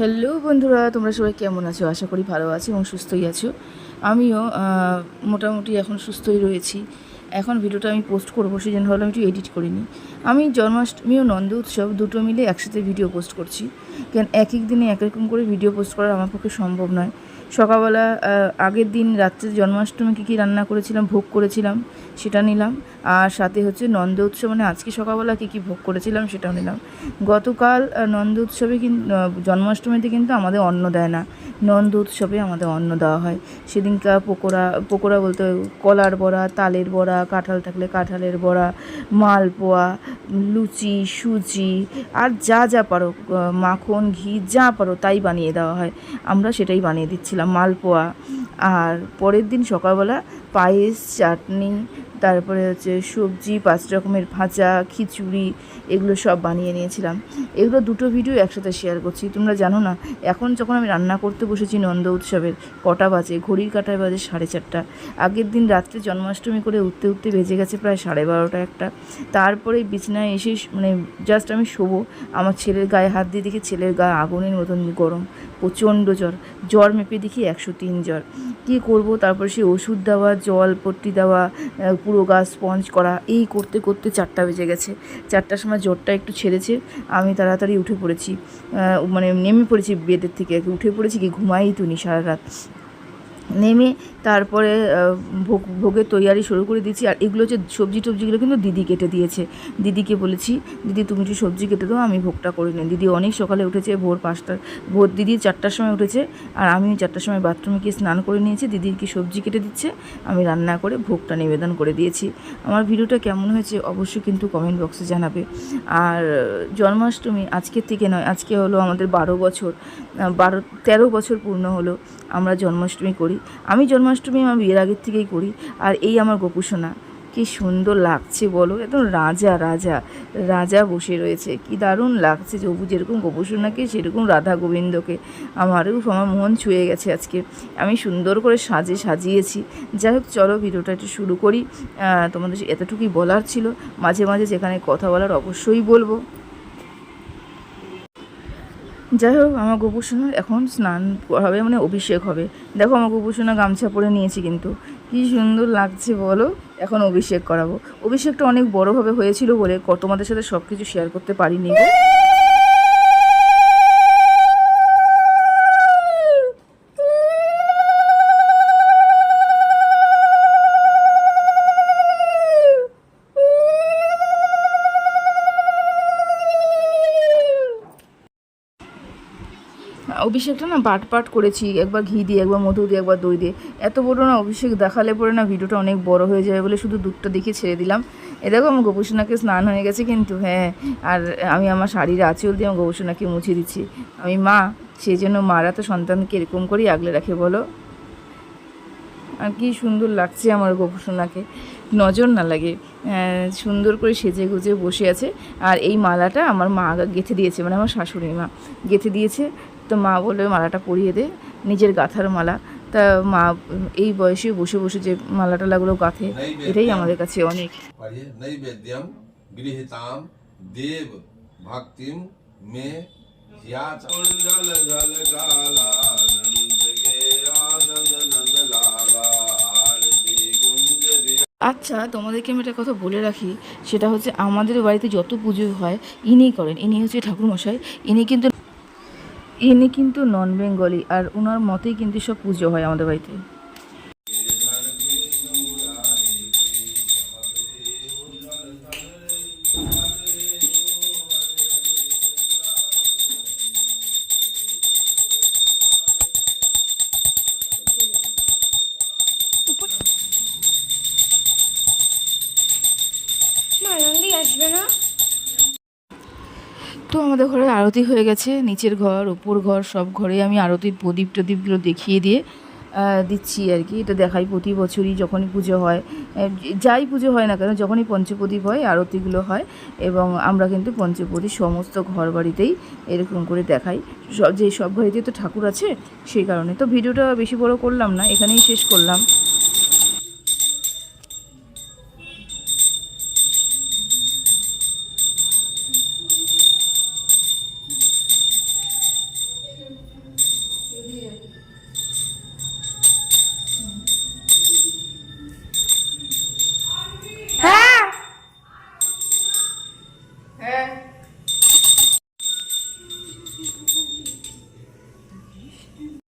Hello বন্ধুরা, তোমরা সবাই কেমন আছো? আশা করি ভালো আছো এবং সুস্থই আছো। আমিও মোটামুটি এখন সুস্থই রয়েছি। এখন ভিডিওটা আমি পোস্ট করব, সেই জন্য আমি একটু এডিট করিনি আমি জন্মাষ্টমী ও নন্দ উৎসব দুটো মিলে একসাথে ভিডিও পোস্ট করছি। কেন এক এক দিনে এক রকম করে ভিডিও পোস্ট করা আমার পক্ষে সম্ভব নয়। সকালবেলা আগের দিন রাত্রে জন্মাষ্টমী কী কী রান্না করেছিলাম, ভোগ করেছিলাম, সেটা নিলাম। আর সাথে হচ্ছে নন্দ উৎসব মানে আজকে সকালবেলা কী কী ভোগ করেছিলাম, সেটাও নিলাম। গতকাল নন্দ উৎসবে কিন্তু জন্মাষ্টমীতে কিন্তু আমাদের অন্ন দেয় না। নন্দ উৎসবে আমাদের অন্ন দেওয়া হয়। সেদিনকার পকোড়া পকোড়া বলতে কলার বড়া, তালের বড়া, কাঁঠাল থাকলে কাঁঠালের বড়া, মালপোয়া, লুচি, সুজি, আর যা যা পারো মাখন, ঘি, যা পারো, তাই বানিয়ে দেওয়া হয়। আমরা সেটাই বানিয়ে দিচ্ছিলাম মালপোয়া। আর পরের দিন সকালবেলা পায়েস, চাটনি, তারপরে হচ্ছে সবজি, পাঁচ রকমের ভাজা, খিচুড়ি, এগুলো সব বানিয়ে নিয়েছিলাম। এগুলো দুটো ভিডিও একসাথে শেয়ার করছি। তোমরা জানো না, এখন যখন আমি রান্না করতে বসেছি নন্দ উৎসবের কটা বাজে, ঘড়ির কাটায় বাজে সাড়ে চারটা। আগের দিন রাত্রে জন্মাষ্টমী করে উঠতে উঠতে বেজে গেছে প্রায় সাড়ে বারোটা একটা। তারপরে বিছনায় এসে মানে জাস্ট আমি শোবো, আমার ছেলের গায়ে হাত দিয়ে দেখি ছেলের গায়ে আগুনের মতন গরম। প্রচণ্ড জ্বর। জ্বর মেপে দেখি একশো তিন জ্বর। কী করব? তারপর সেই ওষুধ দেওয়া, জল পট্টি দেওয়া পুরো গা স্পঞ্জ করা, এই করতে করতে চারটা বেজে গেছে। চারটার সময় জ্বরটা একটু ছেড়েছে। আমি তাড়াতাড়ি উঠে পড়েছি। মানে নেমে পড়েছি বেডের থেকে। উঠে পড়েছি কি ঘুমাই তুনি সারা রাত। নেমে তারপরে ভোগ, ভোগের তৈয়ারি শুরু করে দিয়েছি। আর এগুলো হচ্ছে সবজি টবজিগুলো কিন্তু দিদি কেটে দিয়েছে। দিদিকে বলেছি, দিদি, তুমি একটু সবজি কেটে দাও, আমি ভোগটা করে নিই। দিদি অনেক সকালে উঠেছে, ভোর পাঁচটা, ভোর, দিদি চারটার সময় উঠেছে, আর আমি চারটার সময় বাথরুমে গিয়ে স্নান করে নিয়েছি। দিদির কি সবজি কেটে দিচ্ছে, আমি রান্না করে ভোগটা নিবেদন করে দিয়েছি। আমার ভিডিওটা কেমন হয়েছে অবশ্যই কিন্তু কমেন্ট বক্সে জানাবে। আর জন্মাষ্টমী আজকের থেকে নয়, আজকে হলো আমাদের বারো বছর বারো, তেরো বছর পূর্ণ হলো। আমরা জন্মাষ্টমী করি। আমি জন্মাষ্টমী আমার বিয়ের আগের থেকেই করি, আর এই আমার গোপুসোনা। কি সুন্দর লাগছে বলো, একদম রাজা রাজা রাজা বসে রয়েছে। কি দারুণ লাগছে যবু যেরকম গোপুসোনাকে, সেরকম রাধা গোবিন্দকে। আমারও আমার মন ছুঁয়ে গেছে আজকে। আমি সুন্দর করে সাজে সাজিয়েছি। যাই হোক, চলো ভিডিওটা একটু শুরু করি। তোমাদের এতটুকুই বলার ছিল। মাঝে মাঝে যেখানে কথা বলার অবশ্যই বলব। যাই হোক, আমার গোপুসোনার এখন স্নান হবে মানে অভিষেক হবে। দেখো আমার গোপুসোনা গামছা পরে নিয়েছি কিন্তু। কি সুন্দর লাগছে বলো? এখন অভিষেক করাবো। অভিষেকটা অনেক বড়োভাবে হয়েছিল বলে তোমাদের সাথে সব কিছু শেয়ার করতে পারিনি অভিষেকটা না পাট পাট করেছি একবার ঘি দিয়ে একবার মধু দিয়ে একবার দই দিয়ে। এত বড় না অভিষেক দেখালে পরে না ভিডিওটা অনেক বড় হয়ে যাবে বলে শুধু দুধটা দেখে ছেড়ে দিলাম। এ দেখো আমার গোপুসোনাকে স্নান হয়ে গেছে কিন্তু হ্যাঁ আর আমি আমার শাড়ির আঁচল দিয়ে আমার গোপুসোনাকে মুছে দিচ্ছি। আমি মা সেই জন্য মারা তো সন্তানকে এরকম করেই আগলে রাখে বলো? আর কি সুন্দর লাগছে আমার গোপুসোনাকে। নজর না লাগে। আহ, সুন্দর করে সেজে গুজে বসে আছে। আর এই মালাটা আমার মা গেঁথে দিয়েছে মানে আমার শাশুড়ি মা গেঁথে দিয়েছে। তো মা বলে মালাটা পরিয়ে দে নিজের গাঁথার মালা। তা মা এই বয়সে বসে বসে যে মালাটা লাগল গাঁথে এটাই আমাদের কাছে অনেক। দেব আচ্ছা তোমাদেরকে আমি একটা কথা বলে রাখি সেটা হচ্ছে আমাদের বাড়িতে যত পুজো হয় ইনি করেন। ইনি হচ্ছে ঠাকুরমশাই। ইনি কিন্তু ইনি কিন্তু নন বেঙ্গলি আর ওনার মতেই কিন্তু সব পুজো হয় আমাদের বাড়িতে। তো আমাদের ঘরে আরতি হয়ে গেছে। নিচের ঘর উপর ঘর, সব ঘরে আমি আরতির প্রদীপ টদীপগুলো দেখিয়ে দিয়ে দিচ্ছি আর কি। এটা দেখাই প্রতি বছরই যখনই পুজো হয়। যাই পুজো হয় না কেন, যখনই পঞ্চপ্রদীপ হয়, আরতিগুলো হয় এবং আমরা কিন্তু পঞ্চপ্রদীপ সমস্ত ঘর বাড়িতেই এরকম করে দেখাই। সব যে সব বাড়িতে তো ঠাকুর আছে, সেই কারণে। তো ভিডিওটা বেশি বড় করলাম না, এখানেই শেষ করলাম।